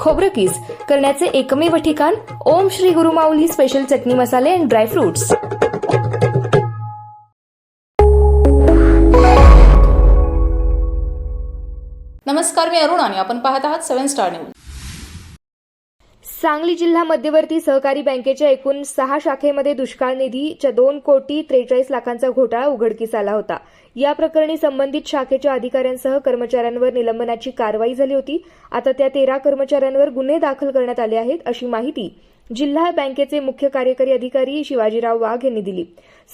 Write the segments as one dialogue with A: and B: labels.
A: खोबरं किस करण्याचे एकमेव ठिकाण ओम श्री गुरुमाऊली स्पेशल चटणी मसाले अँड ड्रायफ्रुट्स
B: नमस्कार मी अरुण आणि आपण पाहत आहात सेव्हन स्टार न्यूज
A: सांगली जिल्हा मध्यवर्ती सहकारी बँकेच्या एकूण सहा शाखेमध्ये दुष्काळ निधीच्या दोन कोटी त्रेचाळीस लाखांचा घोटाळा उघडकीस आला होता. या प्रकरणी संबंधित शाखेच्या अधिकाऱ्यांसह कर्मचाऱ्यांवर निलंबनाची कारवाई झाली होती. आता त्या तेरा कर्मचाऱ्यांवर गुन्हे दाखल करण्यात आले आहेत अशी माहिती जिल्हा बँकेचे मुख्य कार्यकारी अधिकारी शिवाजीराव वाघ यांनी दिली.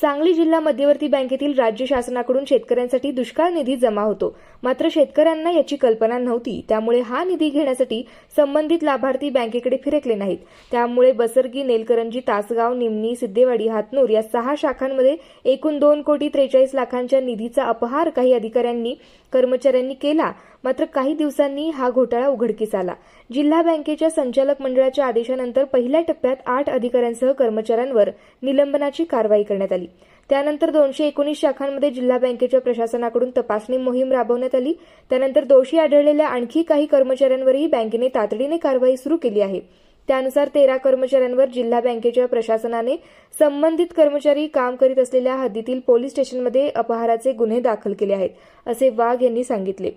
A: सांगली जिल्हा मध्यवर्ती बँकेतील राज्य शासनाकडून शेतकऱ्यांसाठी दुष्काळ निधी जमा होतो. मात्र शेतकऱ्यांना याची कल्पना नव्हती. त्यामुळे हा निधी घेण्यासाठी संबंधित लाभार्थी बँकेकडे फिरकले नाहीत. त्यामुळे बसरगी नेलकरंजी तासगाव निमणी सिद्धेवाडी हातनूर या सहा शाखांमध्ये एकूण दोन कोटी त्रेचाळीस लाखांच्या निधीचा अपहार काही अधिकाऱ्यांनी कर्मचाऱ्यांनी केला. मात्र काही दिवसांनी हा घोटाळा उघडकीस आला. जिल्हा बँकेच्या संचालक मंडळाच्या आदेशानंतर पहिल्या टप्प्यात आठ अधिकाऱ्यांसह कर्मचाऱ्यांवर निलंबनाची कारवाई करण्यात आली. त्यानंतर दोनशे एकोणीस शाखांमध्ये जिल्हा बँकेच्या प्रशासनाकडून तपासणी मोहीम राबवण्यात आली. त्यानंतर दोषी आढळलेल्या आणखी काही कर्मचाऱ्यांवरही बँकेने तातडीने कारवाई सुरू केली आहे. त्यानुसार तेरा कर्मचाऱ्यांवर जिल्हा बँकेच्या प्रशासनाने संबंधित कर्मचारी काम करीत असलेल्या हद्दीतील पोलीस स्टेशनमध्ये अपहाराचे गुन्हे दाखल केले आहेत असे वाघ यांनी सांगितले.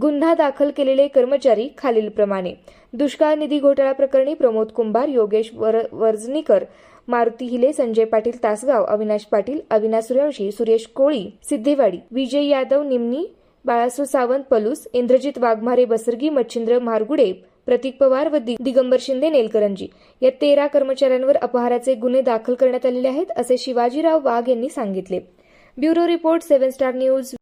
A: गुन्हा दाखल केलेले कर्मचारी खालीलप्रमाणे. दुष्काळ निधी घोटाळा प्रकरणी प्रमोद कुंभार योगेश वर वर्जनीकर मारुती हिले संजय पाटील तासगाव अविनाश पाटील अविनाश सूर्यवंशी सुरेश कोळी सिद्धेवाडी विजय यादव निमनी बाळासू सावंत पलूस इंद्रजित वाघमारे बसरगी मच्छिंद्र मारगुडे प्रतीक पवार व दि- दिगंबर शिंदे नेलकरंजी. या तेरा कर्मचाऱ्यांवर अपहाराचे गुन्हे दाखल करण्यात आलेले आहेत असे शिवाजीराव वाघ यांनी सांगितले. Bureau report seven star news